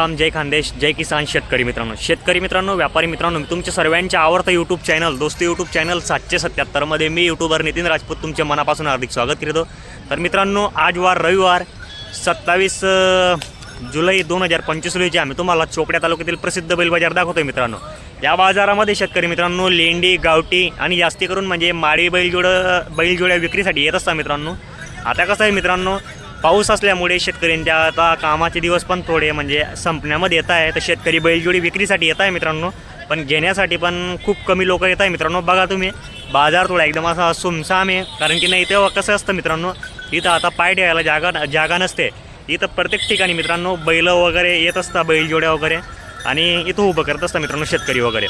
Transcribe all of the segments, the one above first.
राम जय खानदेश जय किसान शेतकरी मित्रांनो. शेतकरी मित्रांनो व्यापारी मित्रांनो मी तुमच्या सर्वांच्या आवडतं YouTube channel Dost YouTube channel सातशे सत्याहत्तरमध्ये मी यूट्यूबर नितीन राजपूत तुमच्या मनापासून हार्दिक स्वागत करतो. तर मित्रांनो आज वार रविवार सत्तावीस जुलै दोन हजार पंचवीस रोजी आम्ही तुम्हाला चोपड्या तालुक्यातील प्रसिद्ध बैल बाजार दाखवतोय मित्रांनो. या बाजारामध्ये शेतकरी मित्रांनो लेंडी गावठी आणि जास्ती करून म्हणजे माळी बैलजोडं बैलजोड्या विक्रीसाठी येत असतात मित्रांनो. आता कसं आहे मित्रांनो पाऊस असल्यामुळे शेतकऱ्यांच्या आता कामाचे दिवस पण थोडे म्हणजे संपण्यामध्ये येत आहे. तर शेतकरी बैलजोडी विक्रीसाठी येत आहे मित्रांनो. पण घेण्यासाठी पण खूप कमी लोक येत आहे मित्रांनो. बघा तुम्ही बाजार थोडा एकदम असा सुमसाम आहे. कारण की नाही तेव्हा कसं असतं मित्रांनो इथं आता पाय ठेवायला जागा जागा नसते. इथं प्रत्येक ठिकाणी मित्रांनो बैलं वगैरे येत असतात बैलजोड्या वगैरे. आणि इथं उभं करत असतं मित्रांनो शेतकरी वगैरे.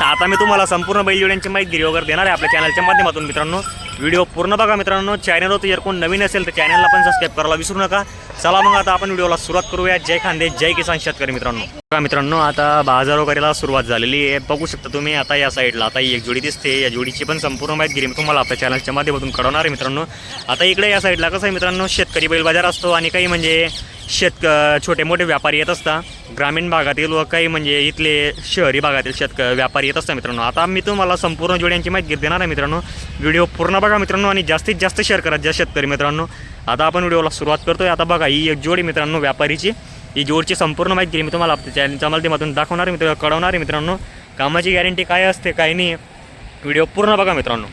तर आता मी तुम्हाला संपूर्ण बैलजोड्यांची माहिती वगैरे देणार आहे आपल्या चॅनलच्या माध्यमातून मित्रांनो. व्हिडिओ पूर्ण बघा मित्रांनो. चॅनलवर जर कोण नवीन असेल तर चॅनलला पण सबस्क्राईब करायला विसरू नका. चला मग आता आपण व्हिडिओला सुरुवात करूया. जय खानदेश जय किसान शेतकरी मित्रांनो. बघा मित्रांनो आता बाजार वगैरेला सुरुवात झालेली आहे. बघू शकता तुम्ही आता या साईडला आता ही एक जोडी दिसते. या जोडीची पण संपूर्ण माहिती मी तुम्हाला आपल्या चॅनलच्या माध्यमातून कळवणार आहे मित्रांनो. आता इकडे या साईडला कसं आहे मित्रांनो शेतकरी बैल बाजार असतो आणि काही म्हणजे शेतक छोटे मोठे व्यापारी येत असता. ग्रामीण भागातील व काही म्हणजे इथले शहरी भागातील शेतक व्यापारी येत असतात मित्रांनो. आता मी तुम्हाला संपूर्ण जोड्यांची माहिती देणार आहे मित्रांनो. व्हिडिओ पूर्ण बघा मित्रांनो आणि जास्तीत जास्त शेअर करा ज्या शेतकरी मित्रांनो. आता आपण व्हिडिओला सुरुवात करतोय. आता बघा ही एक जोडी मित्रांनो व्यापारीची. ही जोडची संपूर्ण माहिती मी तुम्हाला आपल्या चॅनलच्या माध्यमातून दाखवणार आहे मित्र कळवणार आहे मित्रांनो. कामाची गॅरंटी काय असते काय नाही व्हिडिओ पूर्ण बघा मित्रांनो.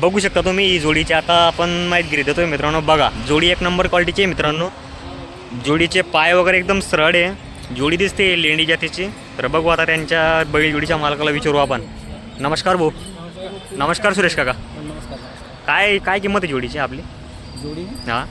बघू शकता तुम्ही ही जोडीची. आता आपण माहिती देतोय मित्रांनो. बघा जोडी एक नंबर क्वालिटीची आहे मित्रांनो. जोडीचे पाय वगैरे एकदम सरळ आहे. जोडी दिसते लेंडी जातीची. तर बघू आता त्यांच्या बैल जोडीच्या मालकाला विचारू आपण. नमस्कार भाऊ. नमस्कार सुरेश काका. नमस्कार काय काय किंमत आहे जोडीची आपली? जोडी? हां.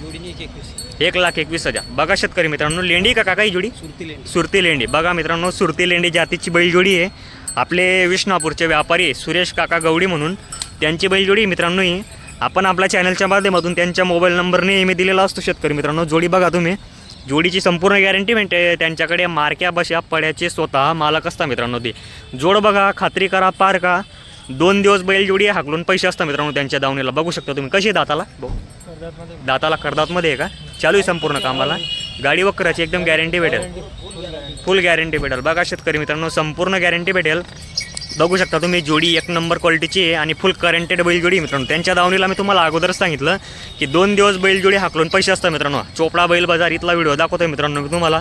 जोडीने एक एकवीस. एक लाख एकवीस हजार. बघा शेतकरी मित्रांनो लेंडी का काका ही जोडी? सुरती लेंडी. सुरती लेंडी. बघा मित्रांनो सुरती लेंडी जातीची बैलजोडी आहे. आपले विष्णापूरचे व्यापारी सुरेश काका गवडी म्हणून त्यांची बैलजोडी मित्रांनो ही. आपण आपल्या चॅनलच्या माध्यमातून त्यांच्या मोबाईल नंबर नेहमी दिलेला असतो शेतकरी मित्रांनो. जोडी बघा तुम्ही. जोडीची संपूर्ण गॅरंटी मिळते त्यांच्याकडे मारक्या बशा पड्याचे स्वतः मालक असता मित्रांनो ते. जोड बघा खात्री करा पार का. दोन दिवस बैल जोडी हाकलून पैसे असतात मित्रांनो त्यांच्या दावणीला. बघू शकता तुम्ही. कशी दाताला? भाऊ दाताला करदातमध्ये आहे का? चालू आहे संपूर्ण कामाला. गाडी वक्राची एकदम गॅरंटी भेटेल. फुल गॅरंटी भेटेल. बघा शेतकरी मित्रांनो संपूर्ण गॅरंटी भेटेल. बघू शकता तुम्ही जोडी एक नंबर क्वालिटीची आहे आणि फुल करंटेड बैलजोडी मित्रांनो. त्यांच्या दावणीला मी तुम्हाला अगोदरच सांगितलं की दोन दिवस बैलजोडी हाकलून पैसे असतात मित्रांनो. चोपडा बैल बाजार इथला व्हिडिओ दाखवतोय मित्रांनो मी तुम्हाला.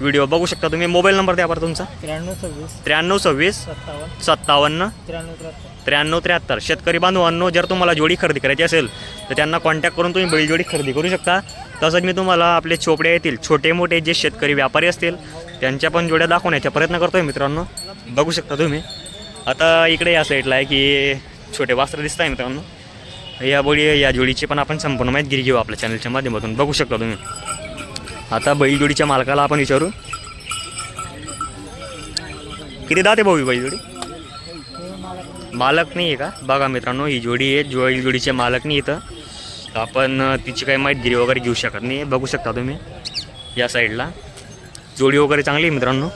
व्हिडिओ बघू शकता तुम्ही. मोबाईल नंबर द्या बरं तुमचा. त्र्याण्णव सव्वीस. त्र्याण्णव सव्वीस. सत्तावन्न. सत्तावन्न. त्र्याण्णव त्र्याहत्तर. त्र्याण्णव त्र्याहत्तर. शेतकरी बांधवांनो जर तुम्हाला जोडी खरेदी करायची असेल तर त्यांना कॉन्टॅक्ट करून तुम्ही बैलजोडी खरेदी करू शकता. तसंच मी तुम्हाला आपले चोपडे येतील छोटे मोठे जे शेतकरी व्यापारी असतील त्यांच्या पण जोड्या दाखवण्याचा प्रयत्न करतोय मित्रांनो. बघू शकता तुम्ही. आता इकडे या साईडला आहे की छोटे वास्त्र दिसत आहे मित्रांनो या बोडी या जोडीची पण आपण संपूर्ण माहिती घेऊ आपल्या चॅनलच्या माध्यमातून. बघू शकता तुम्ही. आता बैलजोडीच्या मालकाला आपण विचारू. किती दाते भाऊ ही बैलजोडी मालक नाही आहे का? बघा मित्रांनो ही जोडी आहे. जो जोडीचे मालक नाही इथं. आपण तिची काही माहिती वगैरे घेऊ शकत नाही. बघू शकता तुम्ही. या साईडला जोडी वगैरे चांगली आहे मित्रांनो.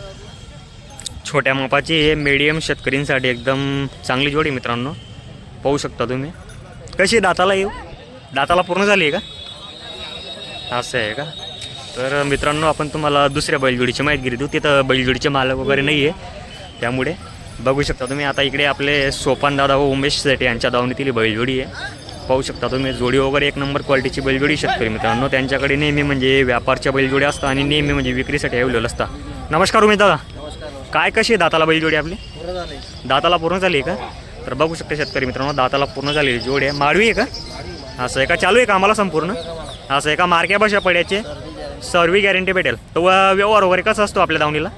छोट्या मापाची हे मीडियम शेतकरींसाठी एकदम चांगली जोडी मित्रांनो. पाहू शकता तुम्ही. कशी दाताला येऊ? दाताला पूर्ण झाली आहे का? असं आहे का? तर मित्रांनो आपण तुम्हाला दुसऱ्या बैलजोडीची माहिती देऊ तिथं बैलजोडीचे मालक वगैरे नाही आहे. त्यामुळे बघू शकता तुम्ही. आता इकडे आपले सोपान दादा व उमेश सेटे यांच्या दावणीतील बैलजोडी आहे. पाहू शकता तुम्ही. जोडी वगैरे एक नंबर क्वालिटीची बैलजोडी शेतकरी मित्रांनो. त्यांच्याकडे नेहमी म्हणजे व्यापारच्या बैलजोडी असतात आणि नेहमी म्हणजे विक्रीसाठी अवेलेबल असतात. नमस्कार उमेश दादा. काय कशी आहे दाताला बैलजोडी आपली? बरं झालंय दाताला पूर्ण झाली आहे का? तर बघू शकता शेतकरी मित्रांनो दाताला पूर्ण झालेली जोडी आहे. माळवी आहे का? असं आहे का? चालू आहे का आम्हाला संपूर्ण? असं आहे का? मार्क्या भाषा पड्याचे सर्वी गॅरंटी भेटेल. तर व- व्यवहार वगैरे कसा असतो आपल्या दावणीला?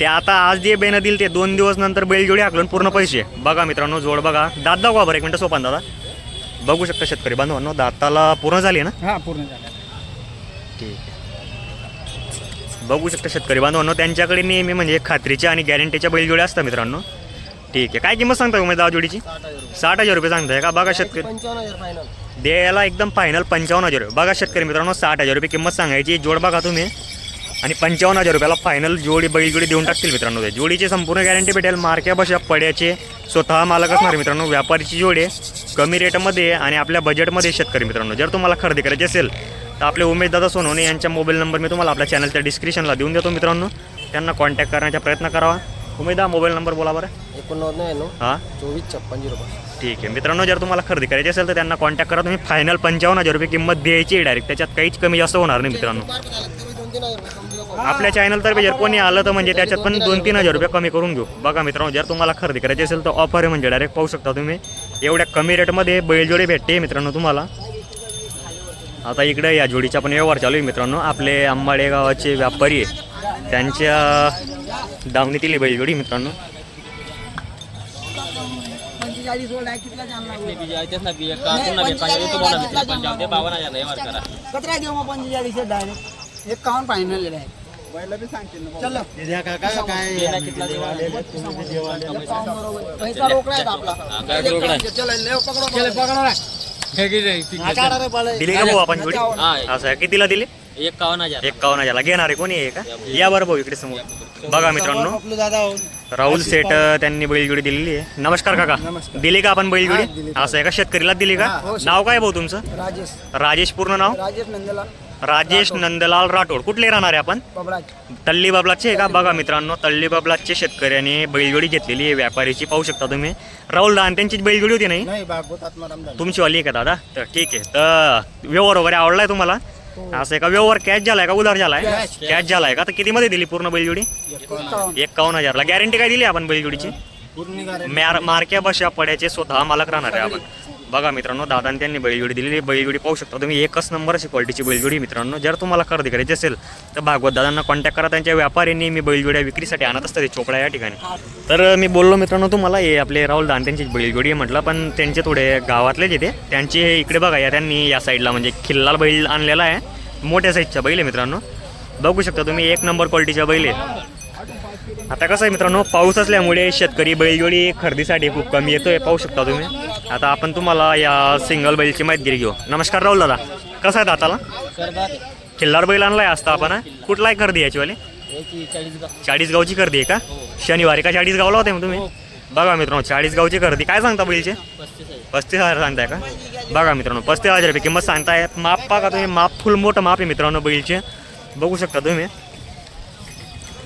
ते आता आज जे बेनं दिल ते दोन दिवस नंतर बैलजोडी हाकलून पूर्ण पैसे. बघा मित्रांनो जोड बघा. दात दाखवा बरं एक मिनटं सोपान दादा. बघू शकता शेतकरी बांधवांनो दाताला पूर्ण झाली आहे ना? हा पूर्ण झालं. ठीक आहे. बघू शकता शेतकरी बांधवांनो त्यांच्याकडे नेहमी म्हणजे खात्रीच्या आणि गॅरंटीच्या बैलजोड्या असतात मित्रांनो. ठीक आहे. काय किंमत सांगता तुम्ही दाव जोडीची? साठ हजार रुपये सांगताय का? बघा शेतकरी द्यायला एकदम फायनल पंचावन्न हजार रुपये. बघा शेतकरी मित्रांनो साठ हजार रुपये किंमत सांगायची. जोड बघा तुम्ही. आणि पंचावन्न हजार रुपयाला फायनल जोडी बैलजोडी देऊन टाकतील मित्रांनो ते. जोडीची संपूर्ण गॅरंटी भेटेल. मार्क्या बशा पड्याचे स्वतः मालक असणार मित्रांनो. व्यापारीची जोडी कमी रेटमध्ये आणि आपल्या बजेटमध्ये शेतकरी मित्रांनो. जर तुम्हाला खरेदी करायची असेल तर आपले उमेश दादा सोनवणे यांच्या मोबाईल नंबर मी तुम्हाला आपल्या चॅनलच्या डिस्क्रिप्शनला देऊन देतो मित्रांनो. त्यांना कॉन्टॅक्ट करण्याचा प्रयत्न करावा. उमेश दा मोबाईल नंबर बोला बरं. एकोणनव्वद नव्याण्णव हां? चोवीस छप्पन झिरो ठीक आहे. मित्रांनो जर तुम्हाला खरेदी करायची असेल तर त्यांना कॉन्टॅक्ट करा. तुम्ही फायनल पंचावन्न हजार रुपये किंमत द्यायची आहे डायरेक्ट त्याच्यात काहीच कमी जास्त होणार नाही मित्रांनो. आपल्या चॅनलतर्फे जर कोणी आलं तर म्हणजे त्याच्यात पण दोन तीन हजार रुपये कमी करून घेऊ. बघा मित्रांनो जर तुम्हाला खरेदी करायची असेल तर ऑफर आहे म्हणजे डायरेक्ट पाहू शकता तुम्ही. एवढ्या कमी रेटमध्ये बैलजोडी भेटते मित्रांनो तुम्हाला. आता इकडे या जोडीचा पण व्यवहार चालू आहे मित्रांनो आपले आंबाडे गावाचे व्यापारी आहे त्यांच्या दावणीतील ही बैलजोडी मित्रांनो कतरा फायनल आहे पैसा रोकडा दिली का भाऊ आपण जोडी? असं आहे. कितीला दिली? एकावन्न हजार. एक्कावन्न हजारला. घेणार आहे कोणी आहे का? या बरं भाऊ इकडे समोर. बघा मित्रांनो. आपलं दादा राहुल सेट अ, त्यांनी बैलजोडी दिलेली आहे. नमस्कार काका. दिली का आपण बैलजोडी? असं आहे का? शेतकरीलाच दिली का? नाव काय भाऊ तुमचं? राजेश. राजेश पूर्ण नाव? राजेश नंदला राजेश नंदलाल राठोड. कुठले राहणार आहे आपण? तल्ली बाबलाचे का? बघा मित्रांनो तल्ली बाबलाचे शेतकऱ्याने बैलजोडी घेतलेली आहे. व्यापारीची पाहू शकता तुम्ही. राहुल दान त्यांची बैलजोडी होती नाही? तुमची वाली आहे का दादा? तर ठीक आहे. तर व्यवहार वगैरे आवडलाय तुम्हाला? असं आहे का? व्यवहार कॅश झालाय का? उधार झालाय? कॅश झालाय का? तर किती मध्ये दिली पूर्ण बैलजोडी? एकावन्न. हजारला. गॅरंटी काय दिली आपण बैलजोडीची? मारक्या बशा पड्याचे स्वतः मालक राहणार आहे आपण. बघा मित्रांनो दादाने त्यांनी बैलजोडी दिलेली बैलजोडी पाहू शकता तुम्ही एकच नंबर अशी क्वालिटीची बैलजोडी मित्रांनो. जर तुम्हाला खरेदी करायची असेल तर भागवत दादांना कॉन्टॅक्ट करा. त्यांच्या व्यापाऱ्यांनी मी बैलजोड्या विक्रीसाठी आणत असतात ते चोपडा या ठिकाणी. तर मी बोललो मित्रांनो तुम्हाला हे आपले राहुल दान त्यांची बैलजोडी आहे म्हटलं पण त्यांचे थोडे गावातलेच येते त्यांचे इकडे बघा या त्यांनी या साईडला म्हणजे खिल्लाल बैल आणलेला आहे. मोठ्या साईजच्या बैल आहे मित्रांनो. बघू शकता तुम्ही एक नंबर क्वालिटीच्या बैल आहे. आता कसं आहे मित्रांनो पाऊस असल्यामुळे शेतकरी बैलजोडी खरेदीसाठी खूप कमी येतोय. पाहू शकता तुम्ही. आता आपण तुम्हाला या सिंगल बैलची माहिती घेऊ. नमस्कार राहुल दादा. कसा आहे दाताला? खिल्लार बैल आणलाय असता आपण कुठला आहे खरेदी याची वाली? चाळीस गावची खरेदी आहे का? शनिवारी का चाळीस गावला होते मग तुम्ही? बघा मित्रांनो चाळीस गावची खरेदी. काय सांगता बैलचे? पस्तीस हजार सांगताय का? बघा मित्रांनो पस्तीस हजार रुपये किंमत सांगताय. माप पहा का तुम्ही माप फुल मोठं माप आहे मित्रांनो बैलचे. बघू शकता तुम्ही.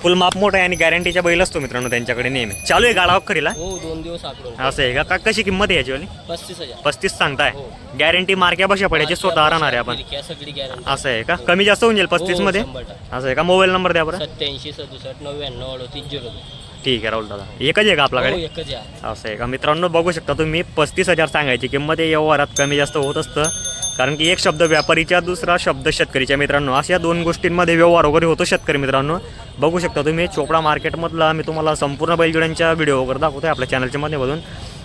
फुल माप मोठं आहे आणि गॅरंटीच्या बैल असतो मित्रांनो त्यांच्याकडे नेहमी. चालू आहे गाडा खरीला हो दोन दिवस आकडून असं आहे का? का कशी किंमत आहे याची वाली? पस्तीस हजार. पस्तीस सांगताय. गॅरंटी मार्क्या बशा पडायची स्वतः राहणार आहे आपण. फिरक्या सगळी गॅरंटी असं आहे का? कमी जास्त होऊन जाईल पस्तीसमध्ये शंभर टक्के. असं आहे का? मोबाईल नंबर द्या बरं. सत्याऐंशी सदुसष्ट नव्याण्णव अडतीस झिरो ठीक आहे राहुल दादा. एकच आहे का हो आपल्याकडे एकच आहे. असं आहे का? मित्रांनो बघू शकता तुम्ही पस्तीस हजार सांगायची किंमत आहे. व्यवहारात कमी जास्त होत असतं. कारण की एक शब्द व्यापारीच्या दुसरा शब्द शेतकरीच्या. मित्रांनो अशा दोन गोष्टींमध्ये व्यवहार वगैरे होतो शेतकरी मित्रांनो. बघू शकता तुम्ही चोपडा मार्केटमधला मी तुम्हाला संपूर्ण बैलजोड्यांच्या व्हिडिओ वगैरे दाखवतोय आपल्या चॅनलच्या माध्यमातून.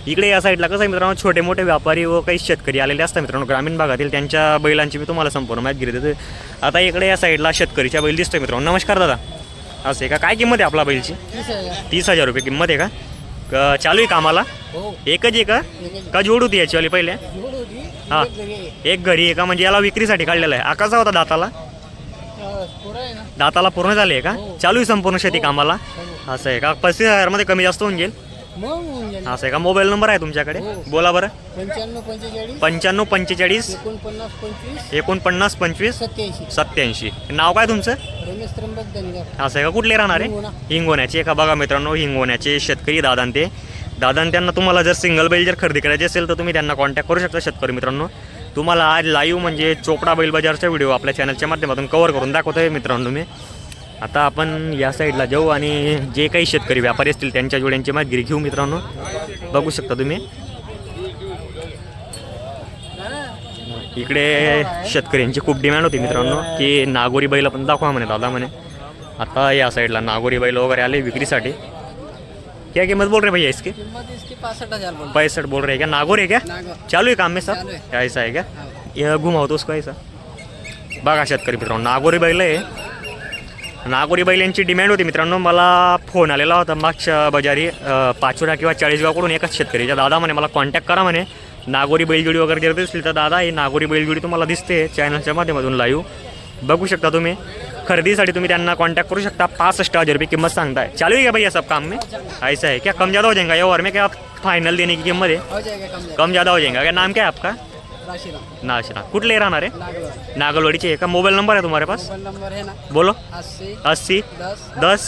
इकडे या साईडला कसं आहे मित्रांनो छोटे मोठे व्यापारी व काही शेतकरी आलेले असतात मित्रांनो. ग्रामीण भागातील त्यांच्या बैलांची मी तुम्हाला संपूर्ण माहिती घेत देते आता इकडे या साईडला शेतकरीच्या बैल दिसतोय मित्रांनो. नमस्कार दादा. असं आहे का? काय किंमत आहे आपला बैलची? तीस हजार. रुपये किंमत आहे का? चालू आहे कामाला? हो. एकच आहे का? का जोड होती याचीवाली पहिले? हा. एक घरी आहे. का? म्हणजे याला विक्रीसाठी काढलेला आहे. आकाचा होता दाताला? दाताला पूर्ण झाले आहे का? चालू आहे संपूर्ण शेती कामाला? असं आहे का? पस्तीस हजारमध्ये कमी जास्त होऊन जाईल? असं आहे का? मोबाईल नंबर आहे तुमच्याकडे? बोला बरं. पंच्याण्णव पंचेचाळीस एकोणपन्नास पंचवीस सत्याऐंशी. नाव काय तुमचं? असं आहे का? कुठले राहणार आहे? हिंगोणा. हिंगोण्याचे. का बघा मित्रांनो हिंगोण्याचे शेतकरी दादान ते दादान त्यांना तुम्हाला जर सिंगल बैल जर खरेदी करायची असेल तर तुम्ही त्यांना कॉन्टॅक्ट करू शकता शेतकरी मित्रांनो. तुम्हाला आज लाईव्ह म्हणजे चोपडा बैल बाजारचा व्हिडिओ आपल्या चॅनलच्या माध्यमातून कव्हर करून दाखवतो आहे मित्रांनो मी. आता आपण या साईडला जाऊ आणि जे काही शेतकरी व्यापारी असतील त्यांच्या जोड्यांची माहिती घेऊ मित्रांनो. बघू शकता तुम्ही. इकडे शेतकऱ्यांची खूप डिमांड होती मित्रांनो की नागोरी बैल पण दाखवा म्हणे दादा म्हणे. आता या साईडला नागोरी बैल वगैरे आले विक्रीसाठी. क्या किंमत बोल रहे भैया इसकी? किंमत इसकी पासष्ट हजार बोल पैंसठ बोल रहे हैं क्या? नागौर है क्या? चालू है काम में सब? ऐसा है क्या? यह घुमाओ तो उसको ऐसा। बघा शेतकरी मित्रांनो नागोरी बैल आहे नागोरी बैल यांची डिमांड होती मित्रांनो मला फोन आलेला होता मागच्या बाजारी पाचोरा किंवा चाळीसगावकडून एकाच शेतकरीच्या दादा म्हणे मला कॉन्टॅक्ट करा म्हणे. नागोरी बैलजोडी वगैरे जर दिसली तर दादा ही नागोरी बैलजोडी तुम्हाला दिसते चॅनलच्या माध्यमातून लाईव्ह बघू शकता तुम्ही. खरेदीसाठी तुम्ही त्यांना कॉन्टॅक्ट करू शकता. पासष्ट हजार रुपये किंमत सांगताय. चालू है क्या भैया सब काम में? ऐसा है क्या? कम ज़्यादा हो जाएगा? ये और में क्या फाइनल देने की कीमत है? हो कम ज़्यादा हो जाएगा. क्या नाम क्या है आपका? नाशिरा कुठले राहणार आहे? नागलवाडीचे का? मोबाईल नंबर आहे तुम्हारे पास? मोबाईल नंबर ना? बोलो. अस्सी दस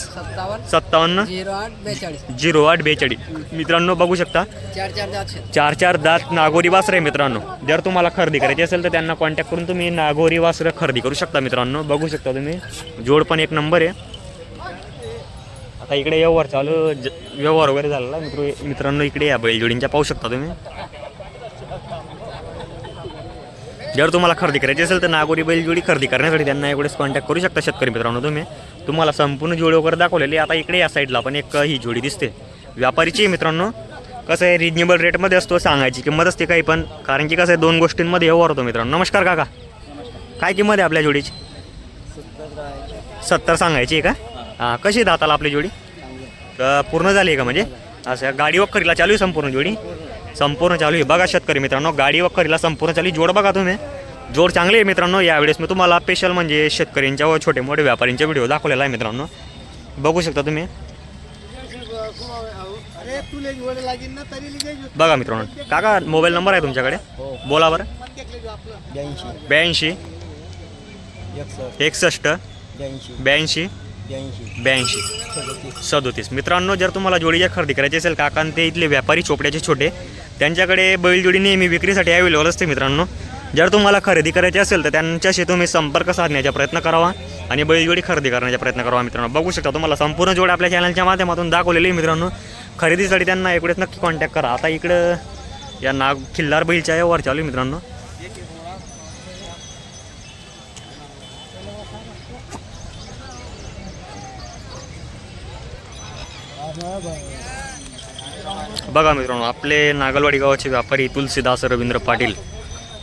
सत्तावन्न झिरो आठ बेचाळीस. मित्रांनो बघू शकता. चार चार दात नागोरी वासरं आहे मित्रांनो. जर तुम्हाला खरेदी करायची असेल तर त्यांना कॉन्टॅक्ट करून तुम्ही नागोरी वासरं खरेदी करू शकता मित्रांनो. बघू शकता तुम्ही. जोड पण एक नंबर आहे. आता इकडे व्यवहार चालू व्यवहार वगैरे झालेला मित्र मित्रांनो इकडे या बैलजोडींच्या पाहू शकता तुम्ही. जर तुम्हाला खरेदी करायची असेल तर नागोरी बैलजोडी खरेदी करण्यासाठी त्यांना एवढेच कॉन्टॅक्ट करू शकता शेतकरी मित्रांनो तुम्ही. तुम्हाला संपूर्ण जोडी वगैरे दाखवलेली आता इकडे या साईडला पण एक ही जोडी दिसते. व्यापारीची आहे मित्रांनो. कसं आहे रिजनेबल रेटमध्ये असतो सांगायची किंमत असते काही पण. कारण की कसं आहे दोन गोष्टींमध्ये व्यवहार होतो मित्रांनो. नमस्कार काका. काय किंमत आहे आपल्या जोडीची? सत्तर सांगायची आहे का? हां कशी दाताला आपली जोडी? पूर्ण झाली आहे का म्हणजे? असं गाडी वखरीला चालू आहे संपूर्ण जोडी? संपूर्ण चालू आहे. बघा शेतकरी मित्रांनो गाडी वखरीला संपूर्ण चालू आहे. जोड बघा तुम्ही. जोड चांगली आहे मित्रांनो. यावेळेस मी तुम्हाला स्पेशल म्हणजे शेतकऱ्यांच्या व छोटे मोठे व्यापाऱ्यांच्या व्हिडिओ दाखवलेला आहे मित्रांनो. बघू शकता तुम्ही. बघा मित्रांनो. काका मोबाईल नंबर आहे तुमच्याकडे? बोला बरं. ब्याऐंशी. ब्याऐंशी. एकसष्ट. एकसष्ट. ब्याऐंशी. ब्याऐंशी. सदतीस. मित्रांनो जर तुम्हाला जोडीच्या खरेदी करायची असेल काकान ते इथले व्यापारी चोपड्याचे छोटे त्यांच्याकडे बैलजोडी नेहमी विक्रीसाठी अवेलेबल असते मित्रांनो. जर तुम्हाला खरेदी करायची असेल तर त्यांच्याशी तुम्ही संपर्क साधण्याचा प्रयत्न करावा आणि बैलजोडी खरेदी करण्याचा प्रयत्न करावा मित्रांनो. बघू शकता तुम्हाला संपूर्ण जोड आपल्या चॅनलच्या माध्यमातून दाखवलेली आहे मित्रांनो. खरेदीसाठी त्यांना एवढेच नक्की कॉन्टॅक्ट करा. आता इकडं या नाग खिल्लार बैलच्या यावर चालू आहे मित्रांनो. बघा मित्रांनो आपले नागलवाडी गावाचे व्यापारी तुलसीदास रवींद्र पाटील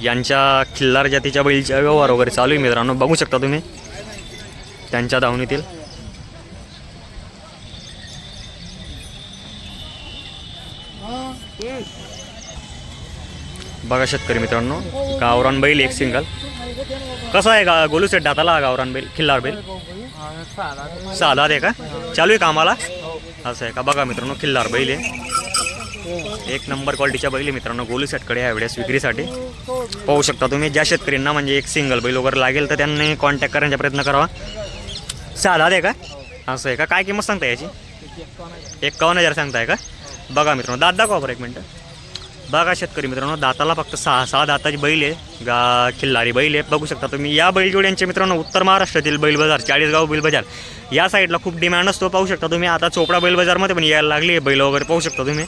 यांच्या खिल्लार जातीच्या बैलच्या व्यवहार वगैरे चालू आहे मित्रांनो. बघू शकता तुम्ही त्यांच्या धावणीतील. बघा शेतकरी मित्रांनो गावरान बैल एक सिंगल. कसा आहे का गोलू सेट दाताला गावरान बैल खिल्लार बैल? साधा आहे का? चालू आहे कामाला? असं आहे का? बघा मित्रांनो खिल्लार बैल आहे. एक नंबर क्वालिटीच्या बैल आहे मित्रांनो गोलू सेटकडे यावेळेस विक्रीसाठी. पाहू शकता तुम्ही ज्या शेतकऱ्यांना म्हणजे एक सिंगल बैल वगैरे लागेल तर त्यांनी कॉन्टॅक्ट करण्याचा प्रयत्न करावा. साधा आहे का? असं आहे का? काय किंमत सांगता याची? एक्कावन्न हजार सांगताय का? बघा मित्रांनो दात दाखवा बरं एक मिनटं. बघा शेतकरी मित्रांनो दाताला फक्त सहा सहा दाताची बैल आहे. गा खिल्लारी बैल आहे. बघू शकता तुम्ही या बैलजोड्यांचे मित्रांनो उत्तर महाराष्ट्रातील बैल बाजार चाळीसगाव बैल बाजार. या साईडला खूप डिमांड असतो पाहू शकता तुम्ही. आता चोपडा बैल बाजारमध्ये पण यायला लागली आहे बैल वगैरे पाहू शकता तुम्ही.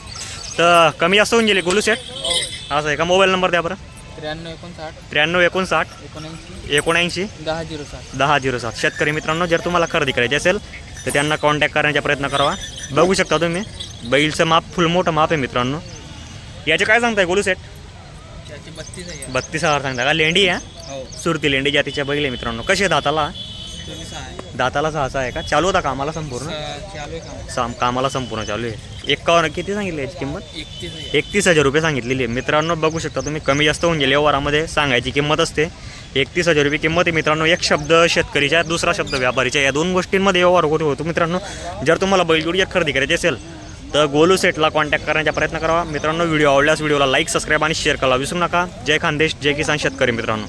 तर कमी जास्त होऊन गेले गोलू सेट असं आहे का? मोबाईल नंबर द्या बरं. त्र्याण्णव एकोणसाठ. त्र्याण्णव एकोणसाठ. एकोणऐंशी. एकोणऐंशी. दहा झिरो सात. दहा झिरो सात. शेतकरी मित्रांनो जर तुम्हाला खरेदी करायची असेल तर त्यांना कॉन्टॅक्ट करण्याचा प्रयत्न करावा. बघू शकता तुम्ही. बैलचं माप फुल मोठं माप आहे मित्रांनो. याचे काय सांगताय गोलू सेट बत्तीस हजार. सांगता का? लेंडी आहे हो? सुरती लेंडी जातीच्या बैल आहे मित्रांनो. आहे. दाताला दाताला सहाचा आहे का? चालू होता कामाला संपूर्ण? चालू आहे काम साम कामाला संपूर्ण चालू आहे. एक्कावन्न किती सांगितली याची किंमत? एकतीस हजार रुपये सांगितलेली आहे. मित्रांनो बघू शकता तुम्ही कमी जास्त होऊन गेले व्यवहारामध्ये सांगायची किंमत असते. एकतीस हजार रुपये किंमत आहे. मित्रांनो एक शब्द शेतकरीच्या दुसरा शब्द व्यापारीच्या या दोन गोष्टींमध्ये व्यवहार होतो होतो. मित्रांनो जर तुम्हाला बैलजोडी खरेदी करायची असेल तर गोलू सेटला कॉन्टॅक्ट करण्याचा प्रयत्न करावा मित्रांनो व्हिडिओ आवडल्यास व्हिडिओला लाईक सबस्क्राईब आणि शेअर करायला विसरू नका. जय खानदेश जय किसान शेतकरी मित्रांनो.